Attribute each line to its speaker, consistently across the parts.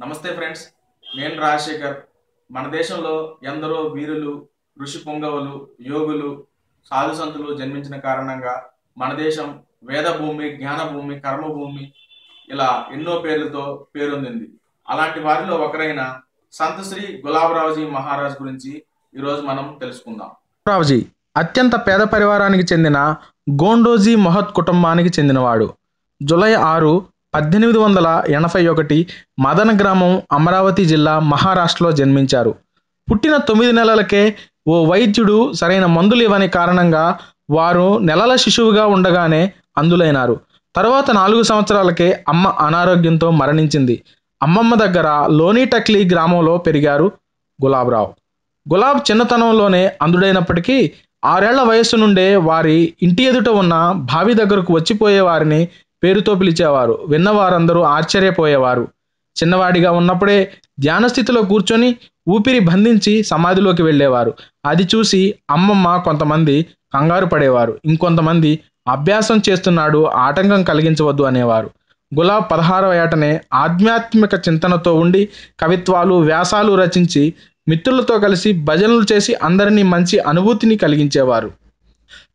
Speaker 1: నమస్తే ఫ్రెండ్స్ నేను రాజశేఖర్. మన దేశంలో ఎందరో వీరులు ఋషి పొంగవులు యోగులు సాధుసంతులు జన్మించిన కారణంగా మన దేశం వేద భూమి కర్మభూమి ఇలా ఎన్నో పేర్లతో పేరొందింది. అలాంటి వారిలో ఒకరైన సంత శ్రీ గులాబరావుజీ మహారాజ్ గురించి ఈరోజు మనం తెలుసుకుందాం.
Speaker 2: రావుజీ అత్యంత పేద పరివారానికి చెందిన గోండోజీ మహత్ కుటుంబానికి చెందినవాడు. జూలై ఆరు పద్దెనిమిది వందల ఎనభై ఒకటి మదన గ్రామం అమరావతి జిల్లా మహారాష్ట్రలో జన్మించారు. పుట్టిన తొమ్మిది నెలలకే ఓ వైద్యుడు సరైన మందులు ఇవ్వని కారణంగా వారు నెలల శిశువుగా ఉండగానే అందులైనారు. తరువాత నాలుగు సంవత్సరాలకే అమ్మ అనారోగ్యంతో మరణించింది. అమ్మమ్మ దగ్గర లోనిటక్లీ గ్రామంలో పెరిగారు గులాబ్రావు. గులాబ్ చిన్నతనంలోనే అందుడైనప్పటికీ ఆరేళ్ళ వయస్సు నుండే వారి ఇంటి ఎదుట ఉన్న బావి దగ్గరకు వచ్చిపోయే వారిని పేరుతో పిలిచేవారు. విన్నవారందరూ ఆశ్చర్యపోయేవారు. చిన్నవాడిగా ఉన్నప్పుడే ధ్యానస్థితిలో కూర్చొని ఊపిరి బంధించి సమాధిలోకి వెళ్ళేవారు. అది చూసి అమ్మమ్మ కొంతమంది కంగారు పడేవారు. ఇంకొంతమంది అభ్యాసం చేస్తున్నాడు ఆటంకం కలిగించవద్దు అనేవారు. గులాబ్ పదహారవ ఏటనే ఆధ్యాత్మిక చింతనతో ఉండి కవిత్వాలు వ్యాసాలు రచించి మిత్రులతో కలిసి భజనలు చేసి అందరినీ మంచి అనుభూతిని కలిగించేవారు.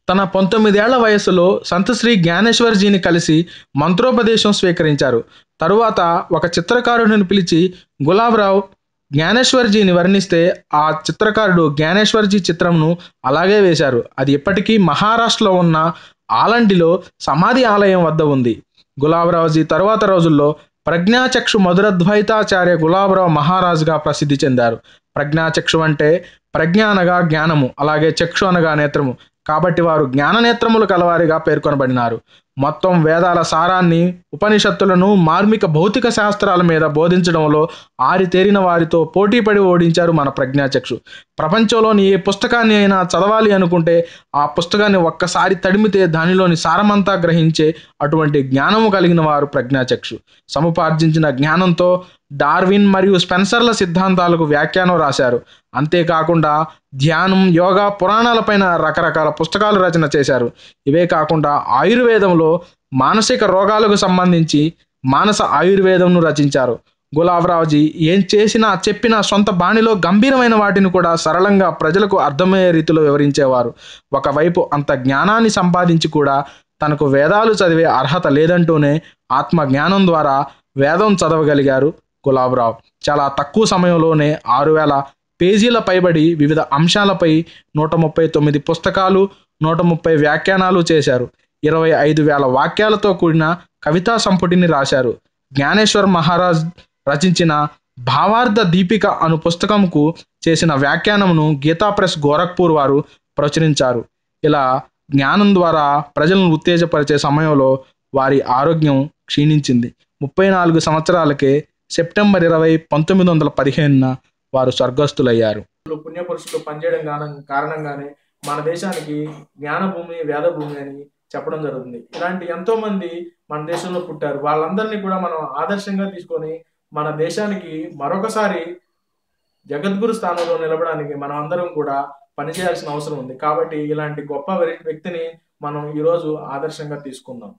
Speaker 2: తన పంతొమ్మిదేళ్ళ వయసులో సంతశ్రీ జ్ఞానేశ్వర్జీని కలిసి మంత్రోపదేశం స్వీకరించారు. తరువాత ఒక చిత్రకారుడిని పిలిచి గులాబరావు జ్ఞానేశ్వర్జీని వర్ణిస్తే ఆ చిత్రకారుడు జ్ఞానేశ్వర్జీ చిత్రంను అలాగే వేశారు. అది ఇప్పటికీ మహారాష్ట్రలో ఉన్న ఆలండిలో సమాధి ఆలయం వద్ద ఉంది. గులాబరావుజీ తరువాత రోజుల్లో ప్రజ్ఞాచక్షు మధురద్వైతాచార్య గులాబరావు మహారాజుగా ప్రసిద్ధి చెందారు. ప్రజ్ఞాచక్షు అంటే ప్రజ్ఞ అనగా జ్ఞానము అలాగే చక్షు అనగా నేత్రము. కాబట్టి వారు జ్ఞాననేత్రములు కలవారిగా పేర్కొనబడినారు. మొత్తం వేదాల సారాన్ని ఉపనిషత్తులను మార్మిక భౌతిక శాస్త్రాల మీద బోధించడంలో ఆరితేరిన వారితో పోటీపడి ఓడించారు మన ప్రజ్ఞాచక్షు. ప్రపంచంలోని ఏ పుస్తకాన్ని అయినా చదవాలి అనుకుంటే ఆ పుస్తకాన్ని ఒక్కసారి తడిమితే దానిలోని సారమంతా గ్రహించే అటువంటి జ్ఞానము కలిగిన వారు ప్రజ్ఞాచక్షు. సముపార్జించిన జ్ఞానంతో డార్విన్ మరియు స్పెన్సర్ల సిద్ధాంతాలకు వ్యాఖ్యానం రాశారు. అంతేకాకుండా ధ్యానం యోగా పురాణాలపైన రకరకాల పుస్తకాలు రచన చేశారు. ఇవే కాకుండా ఆయుర్వేదంలో మానసిక రోగాలకు సంబంధించి మానస ఆయుర్వేదంను రచించారు. గులాబరావుజీ ఏం చేసినా చెప్పినా సొంత బాణిలో గంభీరమైన వాటిని కూడా సరళంగా ప్రజలకు అర్థమయ్యే రీతిలో వివరించేవారు. ఒకవైపు అంత జ్ఞానాన్ని సంపాదించి కూడా తనకు వేదాలు చదివే అర్హత లేదంటూనే ఆత్మ జ్ఞానం ద్వారా వేదం చదవగలిగారు గులాబరావు. చాలా తక్కువ సమయంలోనే ఆరు వేల పేజీల పైబడి వివిధ అంశాలపై నూట ముప్పై తొమ్మిది పుస్తకాలు నూట ముప్పై వ్యాఖ్యానాలు చేశారు. ఇరవై ఐదు వేల వాక్యాలతో కూడిన కవితా సంపుటిని రాశారు. జ్ఞానేశ్వర్ మహారాజ్ రచించిన భావార్థ దీపిక అను పుస్తకంకు చేసిన వ్యాఖ్యానమును గీతా ప్రెస్ గోరఖ్పూర్ వారు ప్రచురించారు. ఇలా జ్ఞానం ద్వారా ప్రజలను ఉత్తేజపరిచే సమయంలో వారి ఆరోగ్యం క్షీణించింది. ముప్పై నాలుగు సంవత్సరాలకే సెప్టెంబర్ ఇరవై పంతొమ్మిది వందల పదిహేనున వారు స్వర్గస్థులయ్యారు.
Speaker 1: పుణ్యపురుషులు పనిచేయడం కారణంగానే మన దేశానికి జ్ఞానభూమి వేదభూమి అని చెప్పడం జరుగుతుంది. ఇలాంటి ఎంతో మంది మన దేశంలో పుట్టారు. వాళ్ళందరినీ కూడా మనం ఆదర్శంగా తీసుకొని మన దేశానికి మరొకసారి జగద్గురు స్థానంలో నిలబడానికి మనం అందరం కూడా పనిచేయాల్సిన అవసరం ఉంది. కాబట్టి ఇలాంటి గొప్ప వ్యక్తిని మనం ఈరోజు ఆదర్శంగా తీసుకుందాం.